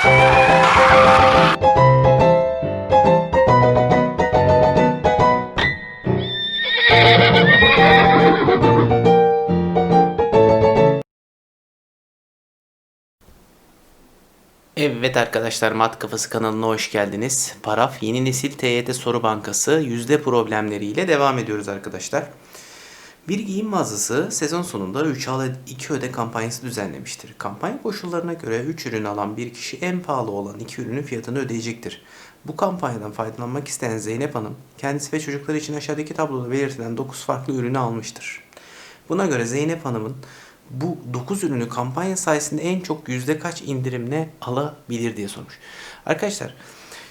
Evet arkadaşlar Mat Kafası kanalına hoş geldiniz. Paraf Yeni Nesil TYT Soru Bankası yüzde problemleriyle devam ediyoruz arkadaşlar. Bir giyim mağazası sezon sonunda 3 al 2 öde kampanyası düzenlemiştir. Kampanya koşullarına göre 3 ürün alan bir kişi en pahalı olan 2 ürünün fiyatını ödeyecektir. Bu kampanyadan faydalanmak isteyen Zeynep Hanım kendisi ve çocukları için aşağıdaki tabloda belirtilen 9 farklı ürünü almıştır. Buna göre Zeynep Hanım'ın bu 9 ürünü kampanya sayesinde en çok yüzde kaç indirimle alabilir diye sormuş. Arkadaşlar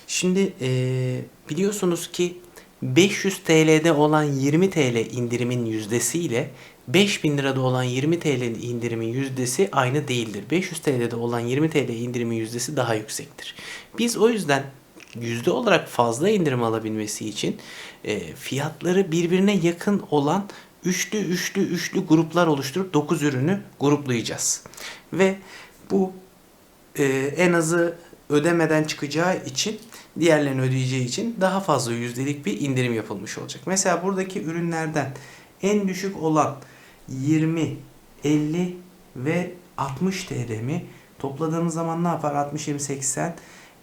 şimdi eee, biliyorsunuz ki 500 TL'de olan 20 TL indirimin yüzdesi ile 5000 lirada olan 20 TL indirimin yüzdesi aynı değildir. 500 TL'de olan 20 TL indirimin yüzdesi daha yüksektir. Biz o yüzden yüzde olarak fazla indirim alabilmesi için e, fiyatları birbirine yakın olan üçlü üçlü üçlü gruplar oluşturup 9 ürünü gruplayacağız. Ve bu e, en azı ödemeden çıkacağı için diğerlerini ödeyeceği için daha fazla yüzdelik bir indirim yapılmış olacak. Mesela buradaki ürünlerden en düşük olan 20, 50 ve 60 TL mi? Topladığımız zaman ne yapar? 60, 20, 80,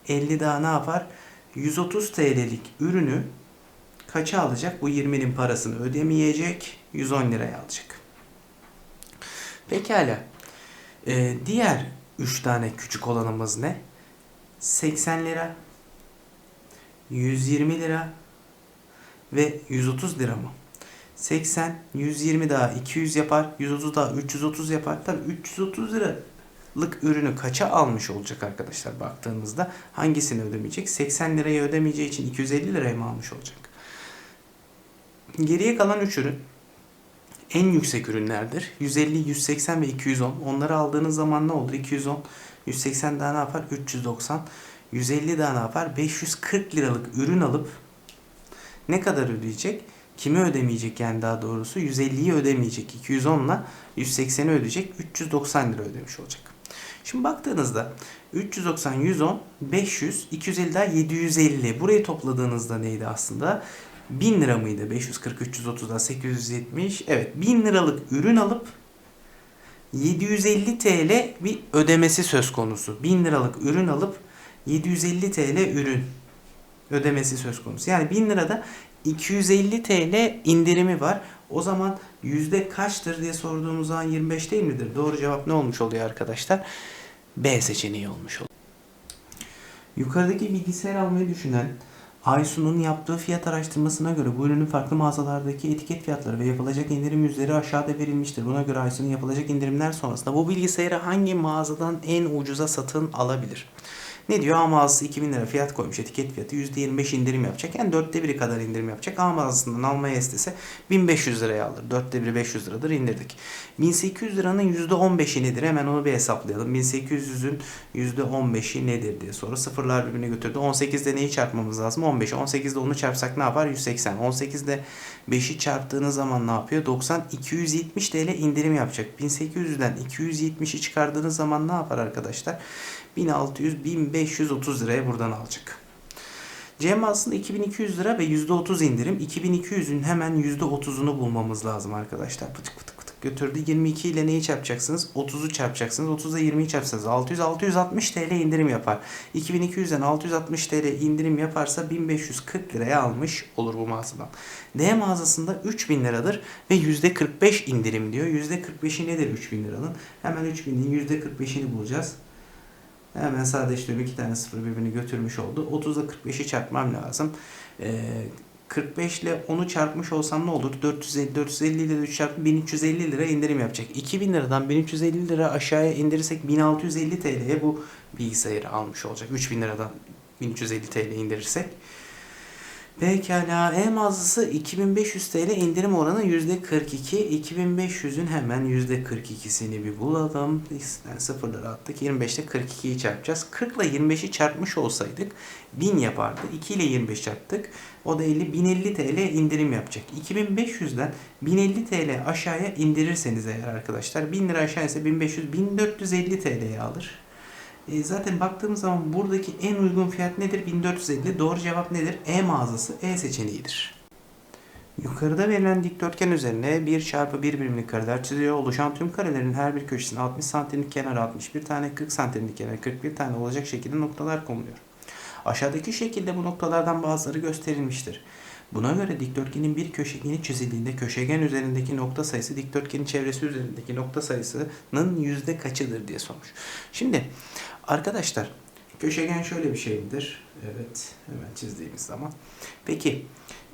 50 daha ne yapar? 130 TL'lik ürünü kaça alacak? Bu 20'nin parasını ödemeyecek. 110 liraya alacak. Pekala. Ee, diğer 3 tane küçük olanımız ne? 80 lira, 120 lira ve 130 lira mı? 80, 120 daha 200 yapar, 130 daha 330 yapar. Tabii 330 liralık ürünü kaça almış olacak arkadaşlar baktığımızda hangisini ödemeyecek? 80 lirayı ödemeyeceği için 250 liraya mı almış olacak? Geriye kalan 3 ürün en yüksek ürünlerdir. 150, 180 ve 210. Onları aldığınız zaman ne olur? 210, 180 daha ne yapar? 390. 150 daha ne yapar? 540 liralık ürün alıp ne kadar ödeyecek? Kimi ödemeyecek yani daha doğrusu? 150'yi ödemeyecek. 210 ile 180'i ödeyecek. 390 lira ödemiş olacak. Şimdi baktığınızda 390, 110, 500, 250 daha 750. Burayı topladığınızda neydi aslında? 1000 lira mıydı? 540, 330 daha 870. Evet 1000 liralık ürün alıp 750 TL bir ödemesi söz konusu. 1000 liralık ürün alıp 750 TL ürün ödemesi söz konusu. Yani 1000 lirada 250 TL indirimi var. O zaman yüzde kaçtır diye sorduğumuz zaman 25 değil midir? Doğru cevap ne olmuş oluyor arkadaşlar? B seçeneği olmuş oluyor. Yukarıdaki bilgisayar almayı düşünen Aysun'un yaptığı fiyat araştırmasına göre bu ürünün farklı mağazalardaki etiket fiyatları ve yapılacak indirim yüzleri aşağıda verilmiştir. Buna göre Aysun'un yapılacak indirimler sonrasında bu bilgisayarı hangi mağazadan en ucuza satın alabilir? Ne diyor? A mağazası 2000 lira fiyat koymuş. Etiket fiyatı %25 indirim yapacak. Yani dörtte biri kadar indirim yapacak. A mağazasından almaya istese 1500 liraya alır. Dörtte biri 500 liradır indirdik. 1800 liranın %15'i nedir? Hemen onu bir hesaplayalım. 1800'ün %15'i nedir diye soru. Sıfırlar birbirine götürdü. 18'de neyi çarpmamız lazım? 15. 18'de onu çarpsak ne yapar? 180. 18'de 5'i çarptığınız zaman ne yapıyor? 90. 270 TL indirim yapacak. 1800'den 270'i çıkardığınız zaman ne yapar arkadaşlar? 1600, 1530 liraya buradan alacak. C mağazasında 2200 lira ve %30 indirim. 2200'ün hemen %30'unu bulmamız lazım arkadaşlar. Pıtık pıtık pıtık götürdü. 22 ile neyi çarpacaksınız? 30'u çarpacaksınız. 30'da 20'yi çarpsanız 600 660 TL indirim yapar. 2200'den 660 TL indirim yaparsa 1540 liraya almış olur bu mağazadan. D mağazasında 3000 liradır ve %45 indirim diyor. %45'i nedir 3000 liranın? Hemen 3000'in %45'ini bulacağız. Hemen sadeleştiriyorum. iki tane sıfır birbirini götürmüş oldu. 30'da 45'i çarpmam lazım. Ee, 45 ile 10'u çarpmış olsam ne olur? 450, 450 ile 3 çarpı 1350 lira indirim yapacak. 2000 liradan 1350 lira aşağıya indirirsek 1650 TL'ye bu bilgisayarı almış olacak. 3000 liradan 1350 TL indirirsek. Pekala E mağazası 2500 TL indirim oranı %42. 2500'ün hemen %42'sini bir bulalım. Yani sıfırları attık. 25'te 42'yi çarpacağız. 40 ile 25'i çarpmış olsaydık 1000 yapardı. 2 ile 25 çarptık. O da 50, 1050 TL indirim yapacak. 2500'den 1050 TL aşağıya indirirseniz eğer arkadaşlar 1000 lira aşağı ise 1500, 1450 TL'ye alır. E, zaten baktığımız zaman buradaki en uygun fiyat nedir? 1450. Doğru cevap nedir? E mağazası E seçeneğidir. Yukarıda verilen dikdörtgen üzerine 1 çarpı 1 birimlik kareler çiziyor. Oluşan tüm karelerin her bir köşesine 60 santimlik kenarı 61 tane, 40 santimlik kenarı 41 tane olacak şekilde noktalar konuluyor. Aşağıdaki şekilde bu noktalardan bazıları gösterilmiştir. Buna göre dikdörtgenin bir köşegeni çizildiğinde köşegen üzerindeki nokta sayısı dikdörtgenin çevresi üzerindeki nokta sayısının yüzde kaçıdır diye sormuş. Şimdi arkadaşlar köşegen şöyle bir şey midir? Evet hemen çizdiğimiz zaman. Peki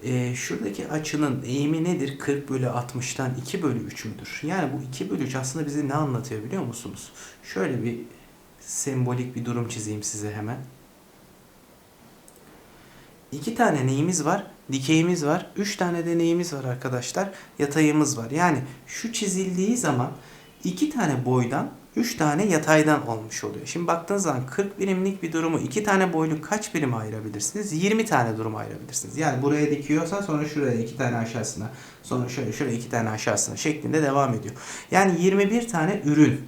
e, şuradaki açının eğimi nedir? 40 bölü 60'tan 2 bölü 3 müdür? Yani bu 2 bölü 3 aslında bize ne anlatıyor biliyor musunuz? Şöyle bir sembolik bir durum çizeyim size hemen. İki tane neyimiz var? Dikeyimiz var. Üç tane de neyimiz var arkadaşlar? Yatayımız var. Yani şu çizildiği zaman iki tane boydan üç tane yataydan olmuş oluyor. Şimdi baktığınız zaman 40 birimlik bir durumu iki tane boylu kaç birime ayırabilirsiniz? 20 tane duruma ayırabilirsiniz. Yani buraya dikiyorsan sonra şuraya iki tane aşağısına sonra şöyle şuraya iki tane aşağısına şeklinde devam ediyor. Yani 21 tane ürün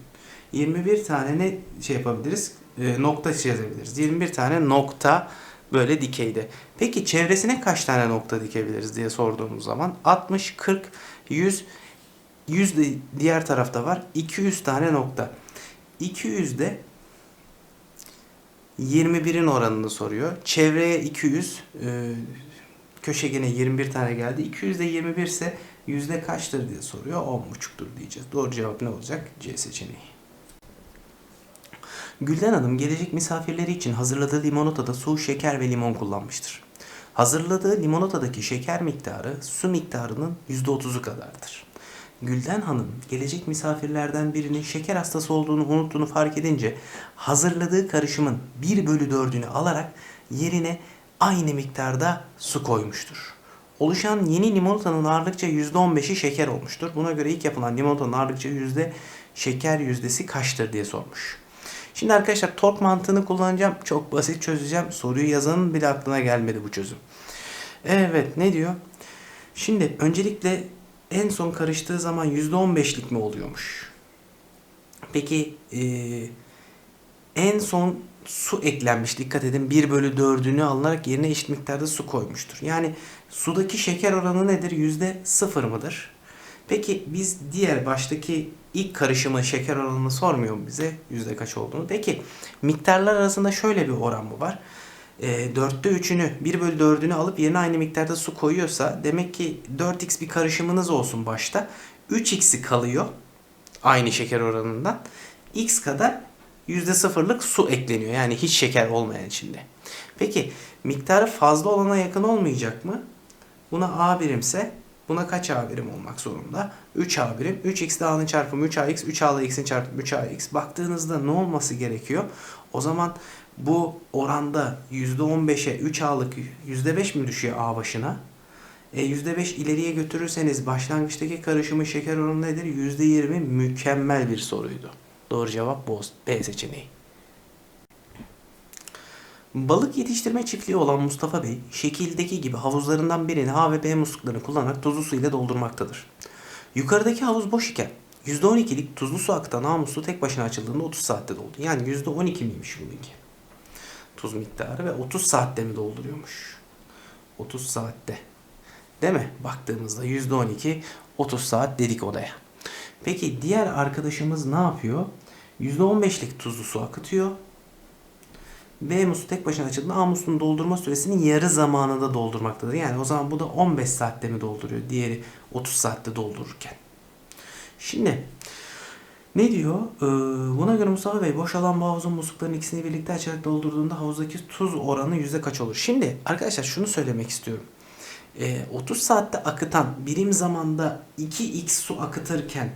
21 tane ne şey yapabiliriz? E, nokta çizebiliriz. 21 tane nokta böyle dikeyde. Peki çevresine kaç tane nokta dikebiliriz diye sorduğumuz zaman 60, 40, 100, 100 de diğer tarafta var. 200 tane nokta. 200 de 21'in oranını soruyor. Çevreye 200, e, köşegene 21 tane geldi. 200 de 21 ise yüzde kaçtır diye soruyor. 10,5'tur diyeceğiz. Doğru cevap ne olacak? C seçeneği. Gülden Hanım gelecek misafirleri için hazırladığı limonatada su, şeker ve limon kullanmıştır. Hazırladığı limonatadaki şeker miktarı su miktarının %30'u kadardır. Gülden Hanım gelecek misafirlerden birinin şeker hastası olduğunu unuttuğunu fark edince hazırladığı karışımın 1 bölü 4'ünü alarak yerine aynı miktarda su koymuştur. Oluşan yeni limonatanın ağırlıkça %15'i şeker olmuştur. Buna göre ilk yapılan limonatanın ağırlıkça yüzde şeker yüzdesi kaçtır diye sormuş. Şimdi arkadaşlar tork mantığını kullanacağım. Çok basit çözeceğim. Soruyu yazanın bile aklına gelmedi bu çözüm. Evet ne diyor? Şimdi öncelikle en son karıştığı zaman %15'lik mi oluyormuş? Peki eee, en son su eklenmiş. Dikkat edin 1 bölü 4'ünü alınarak yerine eşit miktarda su koymuştur. Yani sudaki şeker oranı nedir? Yüzde sıfır mıdır? Peki biz diğer baştaki ilk karışımı şeker oranını sormuyor mu bize? Yüzde kaç olduğunu. Peki miktarlar arasında şöyle bir oran mı var? E, dörtte üçünü 1 bölü 4'ünü alıp yerine aynı miktarda su koyuyorsa demek ki 4x bir karışımınız olsun başta. 3x'i kalıyor aynı şeker oranından. x kadar yüzde sıfırlık su ekleniyor. Yani hiç şeker olmayan içinde. Peki miktarı fazla olana yakın olmayacak mı? Buna a birimse buna kaç a birim olmak zorunda? 3 a birim. 3x de a'nın çarpımı 3ax. 3a'lı x'in çarpımı 3ax. Baktığınızda ne olması gerekiyor? O zaman bu oranda %15'e 3a'lık %5 mi düşüyor a başına? E, %5 ileriye götürürseniz başlangıçtaki karışımın şeker oranı nedir? %20 mükemmel bir soruydu. Doğru cevap B seçeneği. Balık yetiştirme çiftliği olan Mustafa Bey, şekildeki gibi havuzlarından birini A ve B musluklarını kullanarak tuzlu su ile doldurmaktadır. Yukarıdaki havuz boş iken %12'lik tuzlu su akıtan A musluğu tek başına açıldığında 30 saatte doldu. Yani %12 miymiş bununki? Tuz miktarı ve 30 saatte mi dolduruyormuş? 30 saatte. Değil mi? Baktığımızda %12 30 saat dedik odaya. Peki diğer arkadaşımız ne yapıyor? %15'lik tuzlu su akıtıyor. B musluğu tek başına açıldığında A musluğunun doldurma süresinin yarı zamanında doldurmaktadır. Yani o zaman bu da 15 saatte mi dolduruyor? Diğeri 30 saatte doldururken. Şimdi ne diyor? Ee, buna göre Mustafa Bey boşalan bu havuzun musluklarının ikisini birlikte açarak doldurduğunda havuzdaki tuz oranı yüzde kaç olur? Şimdi arkadaşlar şunu söylemek istiyorum. Ee, 30 saatte akıtan birim zamanda 2x su akıtırken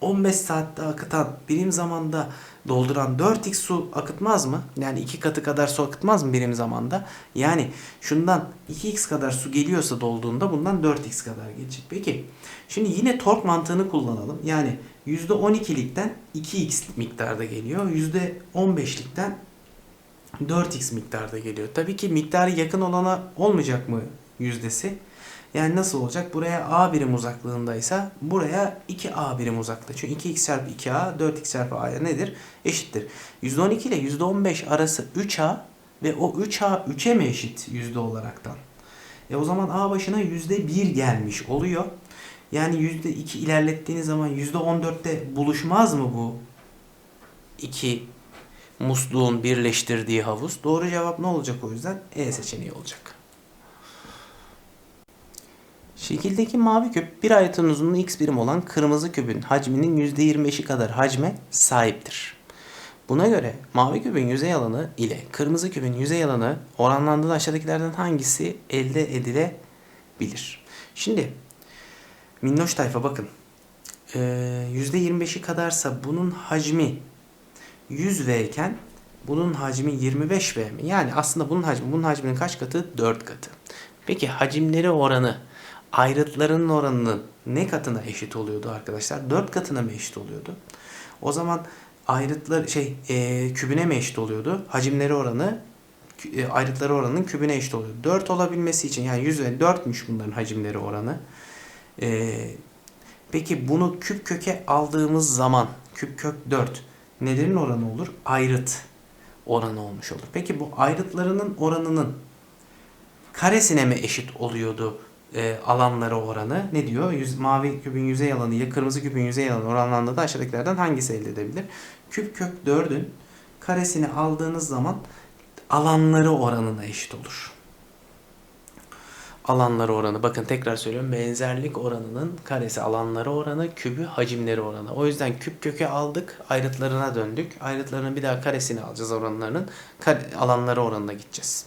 15 saatte akıtan birim zamanda dolduran 4x su akıtmaz mı? Yani iki katı kadar su akıtmaz mı birim zamanda? Yani şundan 2x kadar su geliyorsa dolduğunda bundan 4x kadar gelecek. Peki şimdi yine tork mantığını kullanalım. Yani %12'likten 2x miktarda geliyor. %15'likten 4x miktarda geliyor. Tabii ki miktarı yakın olana olmayacak mı yüzdesi? Yani nasıl olacak? Buraya A birim uzaklığındaysa buraya 2A birim uzaklığı. Çünkü 2x çarpı 2A 4x çarpı A nedir? Eşittir. %12 ile %15 arası 3A ve o 3A 3'e mi eşit yüzde olaraktan? E o zaman A başına %1 gelmiş oluyor. Yani %2 ilerlettiğiniz zaman %14'te buluşmaz mı bu iki musluğun birleştirdiği havuz? Doğru cevap ne olacak o yüzden? E seçeneği olacak. Şekildeki mavi küp bir ayetin uzunluğu x birim olan kırmızı küpün hacminin %25'i kadar hacme sahiptir. Buna göre mavi küpün yüzey alanı ile kırmızı küpün yüzey alanı oranlandığında aşağıdakilerden hangisi elde edilebilir? Şimdi minnoş tayfa bakın. Ee, %25'i kadarsa bunun hacmi 100V iken bunun hacmi 25V mi? Yani aslında bunun hacmi bunun hacminin kaç katı? 4 katı. Peki hacimleri oranı ayrıtlarının oranının ne katına eşit oluyordu arkadaşlar? 4 katına mı eşit oluyordu? O zaman ayrıtlar şey e, kübüne mi eşit oluyordu? Hacimleri oranı e, ayrıtları oranının kübüne eşit oluyordu. 4 olabilmesi için yani 100 ve 4'müş bunların hacimleri oranı. E, peki bunu küp köke aldığımız zaman küp kök 4 nelerin oranı olur? Ayrıt oranı olmuş olur. Peki bu ayrıtlarının oranının karesine mi eşit oluyordu e, alanları oranı? Ne diyor? Yüz, mavi küpün yüzey alanı ile kırmızı küpün yüzey alanı oranlandığında aşağıdakilerden hangisi elde edebilir? Küp kök 4'ün karesini aldığınız zaman alanları oranına eşit olur. Alanları oranı. Bakın tekrar söylüyorum. Benzerlik oranının karesi alanları oranı, kübü hacimleri oranı. O yüzden küp köke aldık, ayrıtlarına döndük. Ayrıtlarının bir daha karesini alacağız oranlarının. Kare, alanları oranına gideceğiz.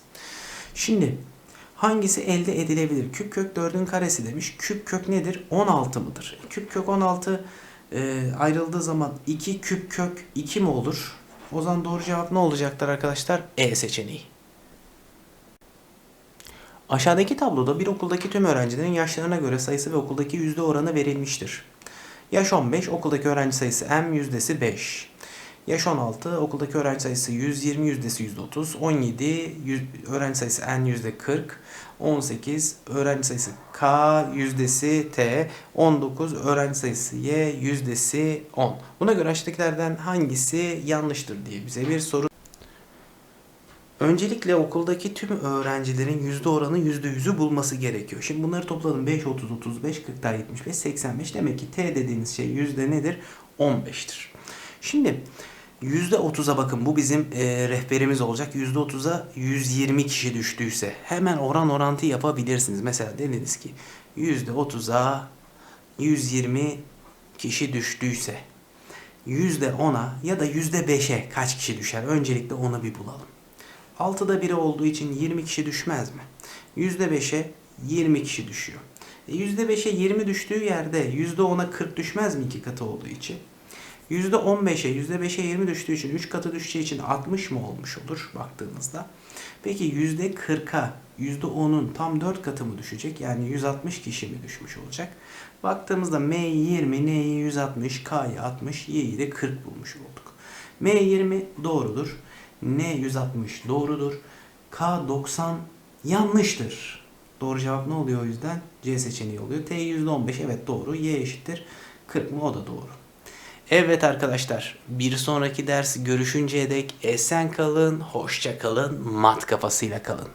Şimdi hangisi elde edilebilir? Küp kök 4'ün karesi demiş. Küp kök nedir? 16 mıdır? Küp kök 16 e, ayrıldığı zaman 2 küp kök 2 mi olur? O zaman doğru cevap ne olacaktır arkadaşlar? E seçeneği. Aşağıdaki tabloda bir okuldaki tüm öğrencilerin yaşlarına göre sayısı ve okuldaki yüzde oranı verilmiştir. Yaş 15, okuldaki öğrenci sayısı M yüzdesi 5. Yaş 16, okuldaki öğrenci sayısı 120 yüzdesi %30. 17, yüz- öğrenci sayısı N yüzde 40. 18, öğrenci sayısı K yüzdesi T. 19, öğrenci sayısı Y yüzdesi 10. Buna göre aşağıdakilerden hangisi yanlıştır diye bize bir soru Öncelikle okuldaki tüm öğrencilerin yüzde oranı yüzde yüzü bulması gerekiyor. Şimdi bunları topladım. 5, 30, 35, 40 daha 75, 85. Demek ki T dediğimiz şey yüzde nedir? 15'tir. Şimdi yüzde 30'a bakın bu bizim e, rehberimiz olacak. Yüzde 30'a 120 kişi düştüyse hemen oran orantı yapabilirsiniz. Mesela dediniz ki yüzde 30'a 120 kişi düştüyse yüzde 10'a ya da yüzde 5'e kaç kişi düşer? Öncelikle onu bir bulalım. 6'da biri olduğu için 20 kişi düşmez mi? %5'e 20 kişi düşüyor. E %5'e 20 düştüğü yerde %10'a 40 düşmez mi iki katı olduğu için? %15'e %5'e 20 düştüğü için 3 katı düşeceği için 60 mı olmuş olur baktığınızda? Peki %40'a %10'un tam 4 katı mı düşecek? Yani 160 kişi mi düşmüş olacak? Baktığımızda M'yi 20, N'yi 160, K'yı 60, Y'yi de 40 bulmuş olduk. M20 doğrudur. N 160 doğrudur. K 90 yanlıştır. Doğru cevap ne oluyor o yüzden? C seçeneği oluyor. T %15 evet doğru. Y eşittir 40 mı o da doğru. Evet arkadaşlar bir sonraki ders görüşünceye dek esen kalın, hoşça kalın, mat kafasıyla kalın.